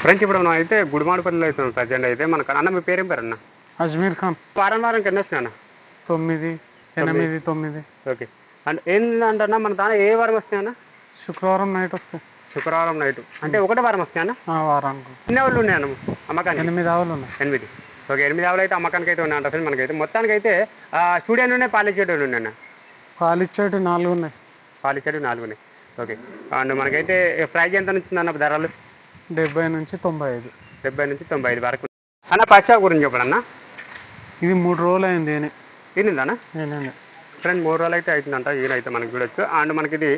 Friends ఇప్పుడు మనం అయితే గుడిమాడపల్లిలో అవుతున్నాం ప్రజెంట్ అయితే మనకు. అన్న మీ పేరేం పేరు అన్న అజ్మీర్ ఖాన్. వారం వారం కింద వచ్చినా అన్న? తొమ్మిది ఎనిమిది తొమ్మిది. ఓకే. అంటే ఏంటంటన్నా మన దాని ఏ వారం వస్తాయి అన్న? శుక్రవారం నైట్ వస్తాయి. శుక్రవారం నైట్. అంటే ఒకటే వారం వస్తాయి అన్న? ఆ వారానికి. ఎన్ని వాళ్ళు ఉన్నాయి అన్న? అమ్మకానికి? ఎనిమిది ఆవులు ఉన్నాయి. ఎనిమిది. ఓకే ఎనిమిది ఆవులు అయితే అమ్మకానికి అయితే ఉన్నాయంట ఫ్రెండ్స్ మనకైతే. మొత్తానికి అయితే స్టూడియో ఉన్నాయి పాలిచ్చేటోళ్ళు ఉన్నాయి అన్న? పాలు ఇచ్చేటి నాలుగు ఉన్నాయి. పాలిచ్చేటి నాలుగు ఉన్నాయి. ఓకే. అండ్ మనకైతే ప్రైజ్ ఎంత నుంచి అన్న ధరలు? డెబ్బై నుంచి తొంభై ఐదు. డెబ్బై నుంచి తొంభై ఐదు వరకు. అన్న పచ్చా గురించి చెప్పండి అన్న. ఇది మూడు రోజులు అయింది ఈయన తినిందన్న నేనే ఫ్రెండ్ మూడు రోజులు అయితే అవుతుందంట ఈయన అయితే మనకి చూడొచ్చు. అండ్ మనకి ఇది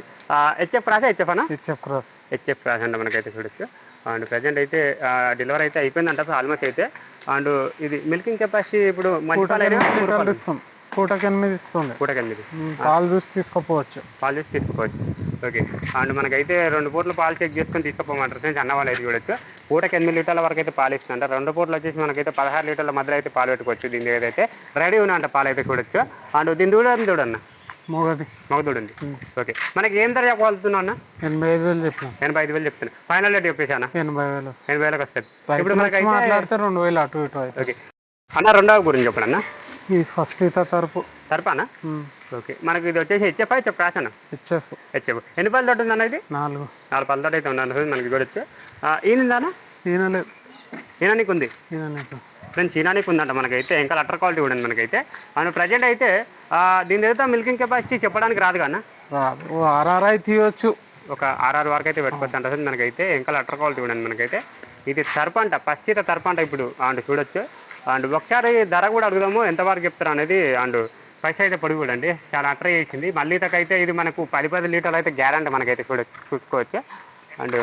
హెచ్ఎఫ్ రాసా హెచ్ఎఫ్ అన్న? హెచ్ఎఫ్ క్రాస్ హెచ్ఎఫ్ రాసా అంట మనకైతే చూడొచ్చు. అండ్ ప్రజెంట్ అయితే డెలివరీ అయితే అయిపోయిందంట ఆల్మోస్ట్ అయితే. అండ్ ఇది మిల్కింగ్ కెపాసిటీ ఇప్పుడు పూటకి ఎనిమిది ఇస్తుంది. పూటకి ఎనిమిది పాలు చూసి తీసుకోపోవచ్చు. పాలు చేసి తీసుకోవచ్చు ఓకే. అండ్ మనకైతే రెండు పూటలు పాలు చెక్ చేసుకొని తీసుకుపోమంటారు. ఫ్రెండ్స్ అన్న వాళ్ళు అయితే చూడొచ్చు. పూటకి ఎనిమిది లీటర్ల వరకు అయితే పాలు ఇస్తుందంట రెండు పూటలు వచ్చేసి మనకైతే పదహారు లీటర్ల మధ్యలో అయితే పాలు పెట్టుకోవచ్చు. దీని దగ్గర అయితే రెడీ ఉన్నంట పాలు అయితే చూడొచ్చు. అండ్ దీని దూడని చూడన్న? మొగది. మగదూడు ఉంది ఓకే. మనకి ఏం ధర చెప్పగలుగుతున్నా అన్న? ఎనభై ఐదు వేలు చెప్పినాం. ఎనభై ఐదు వేలు చెప్తాను ఫైనల్ రేట్ చెప్పేసాను ఎనభై వేలు. ఎనభై వేలకు వస్తుంది. ఇప్పుడు మనకైతే మాట్లాడితే రెండు వేలు అటు ఇటు ఓకే. అన్న రెండవ గురించి చెప్పండి అన్న. ఈ ఫస్ట్ ఈత తరపు. సరిపానా ఓకే. మనకి ఇది వచ్చేసి హెచ్ఎఫ్ చెప్ప రాసాను హెచ్ఎఫ్. హెచ్ఎఫ్. ఎన్ని పళ్ళు తోటి ఉందన్న ఇది? నాలుగు. నాలుగు పళ్ళ తోటి అయితే ఉన్నాను మనకి చూడొచ్చు ఈయనదానా ఈయన లేదు. ఈయన నీకు ఉంది? ఈయన నీకు. ఫ్రెండ్స్ ఈనానికి ఉందంట మనకైతే. ఇంకా లెటర్ క్వాలిటీ కూడా ఉంది మనకైతే. అండ్ ప్రజెంట్ అయితే దీని దగ్గర మిల్కింగ్ కెపాసిటీ చెప్పడానికి రాదు కానీ రాదు ఆర్ఆర్ఐ తీయవచ్చు ఒక ఆర్ఆర్ వరకు అయితే పెట్టుకోవచ్చు అంట ఫ్రెండ్స్ మనకైతే ఇంకా లెటర్ క్వాలిటీ కూడా ఉంది మనకైతే. ఇది తరపంట పచ్చిత తరపంట ఇప్పుడు అండ్ చూడొచ్చు. అండ్ ఒకసారి ధర కూడా అడుగుదాము ఎంతవరకు చెప్తారు అనేది అండ్ పైసా అయితే పొడుగు చూడండి చాలా అట్రై చేసింది. మళ్ళీ అయితే ఇది మనకు పది పది లీటర్లు అయితే గ్యారంటీ మనకైతే చూడొచ్చు చూసుకోవచ్చు. అండ్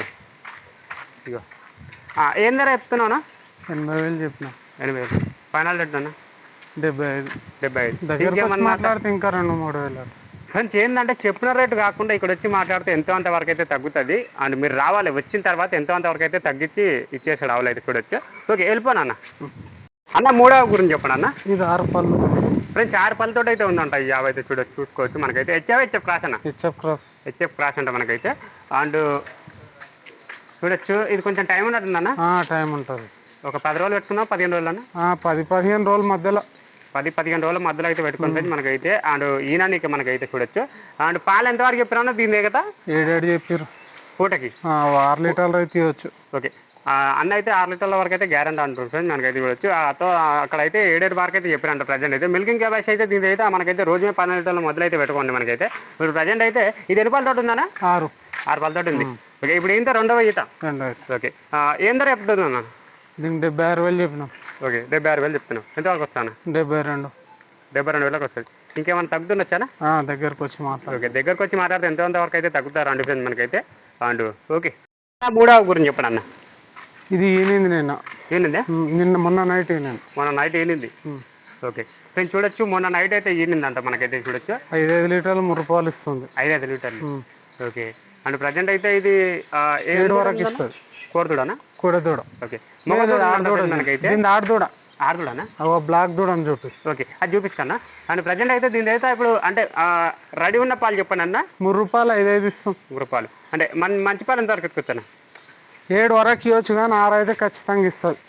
ఇగో. ఏం ధర చెప్తున్నావునా ఎనభై వేలు చెప్పిన. ఎనభై వేలు. ఫైనల్ రేట్ అన్న? డెబ్బై ఐదు. డెబ్బై ఐదు. మాట్లాడితే ఇంకా రెండు మూడు వేలు ఫ్రెండ్స్ ఏంటంటే చెప్పిన రేటు కాకుండా ఇక్కడ వచ్చి మాట్లాడితే ఎంతో అంత వరకు అయితే తగ్గుతుంది. అండ్ మీరు రావాలి వచ్చిన తర్వాత ఎంతో అంత వరకు అయితే తగ్గించి ఇచ్చేసాడు ఆవులు అయితే చూడొచ్చు. ఓకే వెళ్ళిపోను అన్న అన్న మూడవ గురించి చెప్పండి అన్న ఇది ఆరు పళ్ళు. ఫ్రెండ్స్ ఆరు పళ్ళతో అయితే ఉందంట ఈ అయితే చూడొచ్చు చూసుకోవచ్చు మనకైతే. హెచ్ఎఫ్ హెచ్ఎఫ్ క్రాస్ అన్న. హెచ్ఎఫ్ క్రాస్ హెచ్ఎఫ్ క్రాస్ అంట మనకైతే. అండ్ చూడొచ్చు ఇది కొంచెం టైం ఉన్నట్టుందన్న? టైం ఉంటుంది. ఒక పది రోజులు పెట్టుకున్నాం పదిహేను రోజులు అన్న పది పదిహేను రోజుల మధ్యలో. పది పదిహేను రోజుల మధ్యలో అయితే పెట్టుకుంటుంది మనకైతే. అండ్ ఈనానికి మనకైతే చూడొచ్చు. అండ్ పాలు ఎంతవరకు చెప్పినా దీని దగ్గర ఏడేడు చెప్పారు పూటకి? ఆరు లీటర్లు అయితే తీయవచ్చు ఓకే. అన్న అయితే ఆరు లీటర్ల వరకు అయితే గ్యారంటీ అంటుంది ఫ్రెండ్ మనకైతే చూడొచ్చు. అతో అక్కడైతే ఏడేడు వరకు అయితే చెప్పారంట ప్రజెంట్ అయితే. మిల్కింగ్ కెపాసిటీ అయితే దీని అయితే మనకైతే రోజు పన్నెండు లీటర్ల మొదలైతే పెట్టుకోండి మనకైతే. ఇప్పుడు ప్రజెంట్ అయితే ఇది ఎన్ని పాలతోటి ఉందన్న? ఆరు. ఆరు పాలతోటి ఉంది. ఓకే ఇప్పుడు ఏంటో రెండవ ఈత. ఓకే. ఏం ధర చెప్తుంది అన్న? దీనికి డెబ్బై ఆరు వేలు చెప్పినాం. ఓకే డెబ్బై ఆరు వేలు చెప్తున్నాం ఎంతవరకు వస్తాను? డెబ్బై రెండు. డెబ్బై రెండు వేలకు వస్తుంది ఇంకేమైనా తగ్గుతుండొచ్చానా దగ్గరకు వచ్చి మాట్లాడు. ఓకే దగ్గరకు వచ్చి మాట్లాడితే ఎంతో వరకు అయితే తగ్గుతారు అండి ఫ్రెండ్ మనకైతే? And okay. మూడవ గురించి చెప్పండి అన్న. ఇది ఈనింది నిన్న. ఉమ్, నిన్న మొన్న నైట్ ఈనింది. మొన్న నైట్ ఏనింది. ఓకే. ఫ్రెండ్స్ చూడొచ్చు మొన్న నైట్ అయితే ఈనిందంట మనకైతే చూడొచ్చు. ఐదైదు లీటర్లు మురుపాలు ఇస్తుంది. ఐదు ఐదు లీటర్లు. ఓకే. అండ్ ప్రజెంట్ అయితే ఇది ఏడు వరకు? ఇస్తుంది కోరదూడనా? కూడదూడ ఓకే. ఆడదూడ మనకైతే? దీని ఆడదూడ ఆరుదూడనా అవ బ్లాక్ దూడ అని చూపి. ఓకే. అది చూపిస్తానా? అండ్ ప్రజెంట్ అయితే దీని అయితే ఇప్పుడు అంటే రెడీ ఉన్న పాలు చెప్పండి అన్న మూడు రూపాయలు ఐదైదు ఇస్తాం. మూడు పాలు అంటే మన మంచి పాలు ఎంత వరకు ఎత్తుకొస్తాను ఏడు వరకు ఇవ్వచ్చు కానీ ఆరు అయితే ఖచ్చితంగా ఇస్తుంది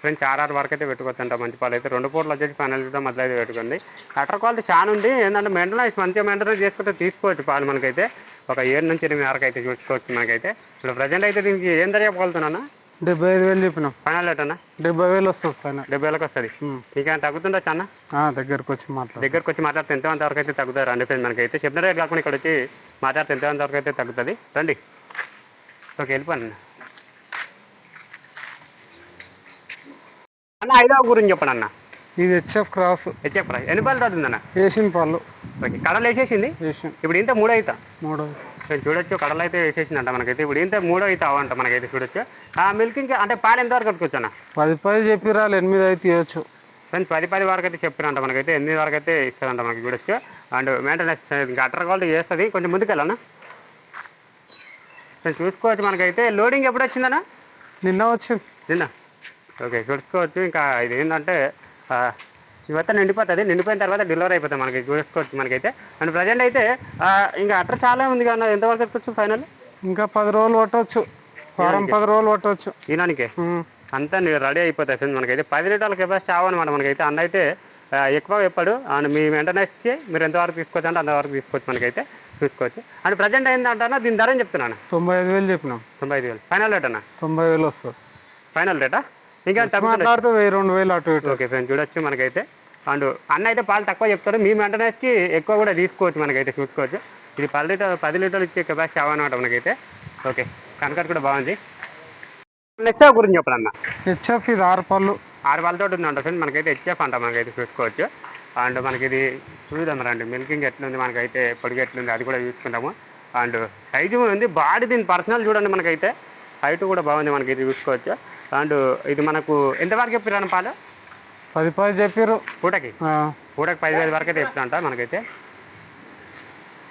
ఫ్రెండ్స్ ఆర్ఆర్ వరకు అయితే పెట్టుకోవచ్చంట మంచి పాలు అయితే. రెండు పూటలు వచ్చేసి పన్నెండు లీటర్ మధ్యలో అయితే పెట్టుకుంది అటర్ క్వాలిటీ చాలా ఉంది. ఏంటంటే మెయింటెనెన్స్ మంచిగా మెయింటెనెన్స్ చేసుకుంటే తీసుకోవచ్చు పాలు మనకైతే. ఒక ఏడు నుంచి ఎనిమిది వరకు అయితే చూసుకోవచ్చు మనకైతే ఇప్పుడు ప్రజెంట్ అయితే దీనికి ఏం ధర డెబ్బై ఐదు వేలు చెప్పినాం. ఫైనల్ రేట్ అన్న? డెబ్బై వేలు వస్తుంది ఫైనల్ డెబ్బై వేలకు వస్తుంది. ఇంకేమైనా తగ్గుతుండొచ్చు అన్న? దగ్గరకు వచ్చి మాట్లాడు. దగ్గరకు వచ్చి మాట్లాడితే ఎంతో అంత వరకు అయితే తగ్గుతారు అండి ఫ్రెండ్ మనకైతే చెప్పిన రేట్ కాకుండా ఇక్కడ వచ్చి మాట్లాడితే ఎంతో అంత వరకు అయితే తగ్గుతుంది. రండి. ఓకే వెళ్ళిపోండి అన్న. అన్న ఐదవ గురించి చెప్పండి అన్న. ఇది హెచ్ఎఫ్ క్రాస్ చెప్పరా ఎన్ని పాలు తగ్గుతుందన్న వేసిన పళ్ళు ఓకే కడలు వేసేసింది? ఇప్పుడు ఇంత మూడో అవుతా మూడు నేను చూడొచ్చు కడలు అయితే వేసేసిందంట మనకైతే. ఇప్పుడు ఇంత మూడో అవుతా అంట మనకైతే చూడొచ్చు. ఆ మిల్కింగ్ అంటే పాలు ఎంత వరకు కట్టుకోవచ్చు అన్న పది పది చెప్పిరాలు ఎనిమిది అయితే ఇవ్వచ్చు ఫ్రెండ్స్ పది పది వరకు అయితే చెప్పారంట మనకైతే ఎనిమిది వరకు అయితే ఇస్తారంట మనకి చూడొచ్చు. అండ్ మెయింటెనెన్స్ ఇంకా అటర్ క్వాలిటీ చేస్తుంది. కొంచెం ముందుకెళ్ళానా? నేను చూసుకోవచ్చు మనకైతే. లోడింగ్ ఎప్పుడు వచ్చిందన్నా? నిన్న వచ్చింది. నిన్న? ఓకే చూసుకోవచ్చు. ఇంకా ఇది ఏంటంటే ఆ, ఇవత్తా నిండిపోతుంది. నిండిపోయిన తర్వాత డెలివరీ అయిపోతుంది మనకి. చూసుకోవచ్చు మనకైతే. అండ్ ప్రజెంట్ అయితే ఇంకా అట్ర చాలా ఉంది కదా ఎంతవరకు ఎత్తుకోవచ్చు ఫైనల్ ఇంకా పది రోజులు పట్టవచ్చు వారం పది రోజులు పట్టవచ్చు ఈనానికే. అంతా రెడీ అయిపోతాయి మనకైతే. పది లీటర్ల కెపాసిటీ అవ్వనమాట మనకైతే. అన్న అయితే ఎక్కువ చెప్పాడు. అండ్ మీ వెంటనే ఇచ్చి మీరు ఎంతవరకు తీసుకోవచ్చు అంటే అంతవరకు తీసుకోవచ్చు మనకైతే. చూసుకోవచ్చు. అండ్ ప్రజెంట్ ఏంటంటే దీని ధర చెప్తున్నాను? తొంభై ఐదు వేలు చెప్పినాం. తొంభై ఐదు వేలు. ఫైనల్ రేట్ అన్న? తొంభై వేలు వస్తుంది. ఫైనల్ రేటా ఇంకా మాట్లాడితే వెయ్యి రెండు వేలు అటు ఇటు. ఓకే ఫ్రెండ్స్ చూడొచ్చు మనకైతే. అండ్ అన్న అయితే పాలు తక్కువ చెప్తారు మీ వచ్చి ఎక్కువ కూడా తీసుకోవచ్చు మనకైతే చూసుకోవచ్చు ఇది పది లీటర్ పది లీటర్లు ఇచ్చే కెపాసిటీ అవ్వనమాట మనకైతే. ఓకే. కనకట్ కూడా బాగుంది. నెక్స్ట్ గురించి చెప్పండి అన్న? హెచ్ఎఫ్ ఇది ఆరు పళ్ళు. ఆరు వాళ్ళతో ఉందంట ఫ్రెండ్. మనకైతే హెచ్ఎఫ్ అంట మనకైతే చూసుకోవచ్చు అండ్ మనకి ఇది చూద్దాం రండి. మిల్కింగ్ ఎట్లుంది మనకైతే పొడిగి ఎట్లుంది అది కూడా చూసుకుంటాము. అండ్ సైజు ఉంది. బాడీ దీని పర్సనల్ చూడండి మనకైతే. హైట్ కూడా బాగుంది మనకి ఇది చూసుకోవచ్చు. అండ్ ఇది మనకు ఎంతవరకు చెప్పారు పాలు? పది పది చెప్పారు పూటకి? పూటకి పది వేల వరకు అయితే చెప్తాంట మనకైతే.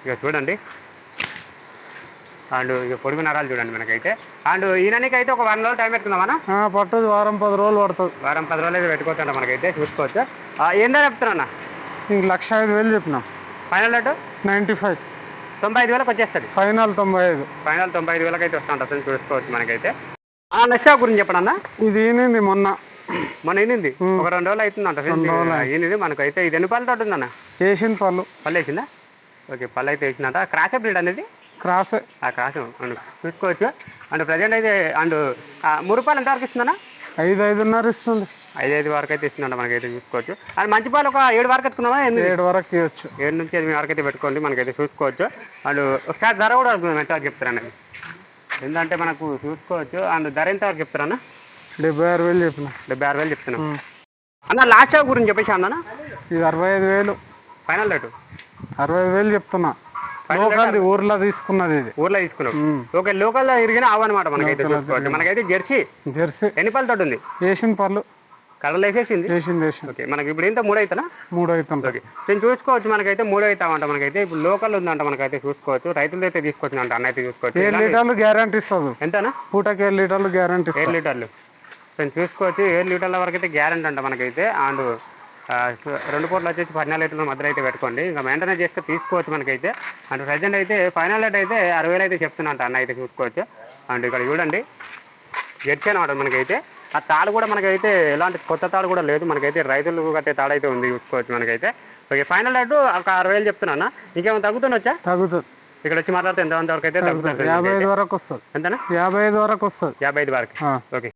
ఇక చూడండి. అండ్ ఇక పొడుగు నరాలు చూడండి మనకైతే. అండ్ ఈయనకి అయితే ఒక వన్ రోజులు టైం మనం పట్టదు. వారం పది రోజులు పడుతుంది. వారం పది రోజులు అయితే పెట్టుకోవచ్చు మనకైతే. చూసుకోవచ్చు? ఏందో చెప్తున్నా ఇంక లక్ష ఐదు వేలు చెప్పినాం. Final rate? Ninety five. తొంభై ఐదు వేలకు వచ్చేస్తుంది. ఫైనల్ తొంభై ఐదు. ఫైనల్ తొంభై ఐదు వేలకు అయితే వస్తా ఉంటుంది చూసుకోవచ్చు మనకైతే. ఆ నెక్స్ట్ గురించి చెప్పండి అన్న? ఇది మొన్న. మన ఈనింది ఒక రెండు రోజులు అవుతుందంట ఈనిది మనకైతే ఇది ఎన్ని పళ్ళు తోటి ఉందన్న వేసిన పళ్ళు పళ్ళు వేసిందా? ఓకే పళ్ళు అయితే వేసిందంట క్రాష్ బ్రీడ్ అనేది? క్రాసే. ఆ అండ్ చూసుకోవచ్చు అండ్ ప్రజెంట్ అయితే అండ్ మూడు రూపాయలు ఎంతవరకు ఇస్తుందన్న? ఐదు ఐదున్నర ఇస్తుంది. ఐదు ఐదు వరకు అయితే ఇస్తుందంట మనకైతే చూసుకోవచ్చు. అండ్ మంచి పాలు ఒక ఏడు వరకు ఎత్తుకున్నామా ఎనిమిది? ఏడు వరకు ఇవ్వచ్చు. ఏడు నుంచి ఎనిమిది వరకు అయితే పెట్టుకోండి మనకైతే చూసుకోవచ్చు. అండ్ ఒకసారి ధర కూడా ఎంత చెప్తారన్నది ఏంటంటే మనకు చూసుకోవచ్చు. అండ్ ధర ఎంత వరకు చెప్తారన్న? డెబ్బై ఆరు వేలు చెప్పిన. డెబ్బై ఆరు వేలు చెప్తున్నాం. అన్న లాస్ట్ గురించి చెప్పేసి అన్న ఇది అరవై ఐదు వేలు. ఫైనల్ రేటు అరవై ఐదు వేలు చెప్తున్నా. లోకల్ది ఊర్లో తీసుకున్నది ఇది. ఊర్లో తీసుకున్నాం. ఓకే లోకల్లో ఇరిగిన అవన్నమాట మనకైతే చూసుకోవచ్చు మనకైతే జెర్సీ? జెర్సీ. ఎన్ని పళ్ళ తోటి ఉంది? వేసిన పళ్ళు కలర్లు వేసేసింది? వేసింది వేసింది ఓకే మనకి ఇప్పుడు ఏంటో మూడు అవుతానా మూడు అవుతుంది ఓకే నేను చూసుకోవచ్చు మనకైతే మూడు అవుతామంట మనకైతే. ఇప్పుడు లోకల్ ఉందంట మనకైతే చూసుకోవచ్చు. రైతులు అయితే తీసుకోవచ్చు అంట అన్న అయితే చూసుకోవచ్చు ఏడు లీటర్లు గ్యారంటీ ఇస్తుంది. ఎంతనా? పూటకి ఏడు లీటర్లు గ్యారంటీ ఏడు లీటర్లు. నేను చూసుకోవచ్చు. ఏడు లీటర్ల వరకు అయితే గ్యారెంటీ అంట మనకైతే. అండ్ రెండు కోట్లు వచ్చేసి పద్నాలుగు లీటర్ల మధ్య అయితే పెట్టుకోండి. ఇంకా మెయింటెనెన్స్ చేస్తే తీసుకోవచ్చు మనకైతే. అండ్ ప్రజెంట్ అయితే ఫైనల్ రేట్ అయితే అరవై వేలు అయితే చెప్తున్నా అంట అన్న అయితే చూసుకోవచ్చు. అండ్ ఇక్కడ చూడండి. జెర్సీ అనమాట మనకైతే. ఆ తాడు కూడా మనకైతే ఎలాంటి కొత్త తాడు కూడా లేదు. మనకైతే రైతులు కట్టే తాడు అయితే ఉంది చూసుకోవచ్చు మనకైతే. ఓకే ఫైనల్ రేటు ఒక అరవై వేలు చెప్తున్నా ఇంకేమైనా తగ్గుతుండొచ్చా తగ్గుతుంది. ఇక్కడ వచ్చి మాట్లాడితే ఎంత వరకు అయితే తగ్గుతుంది. యాభై ఐదు వరకు వస్తుంది. ఎంతనా? యాభై ఐదు వరకు వస్తుంది. యాభై ఐదు వరకు. ఓకే.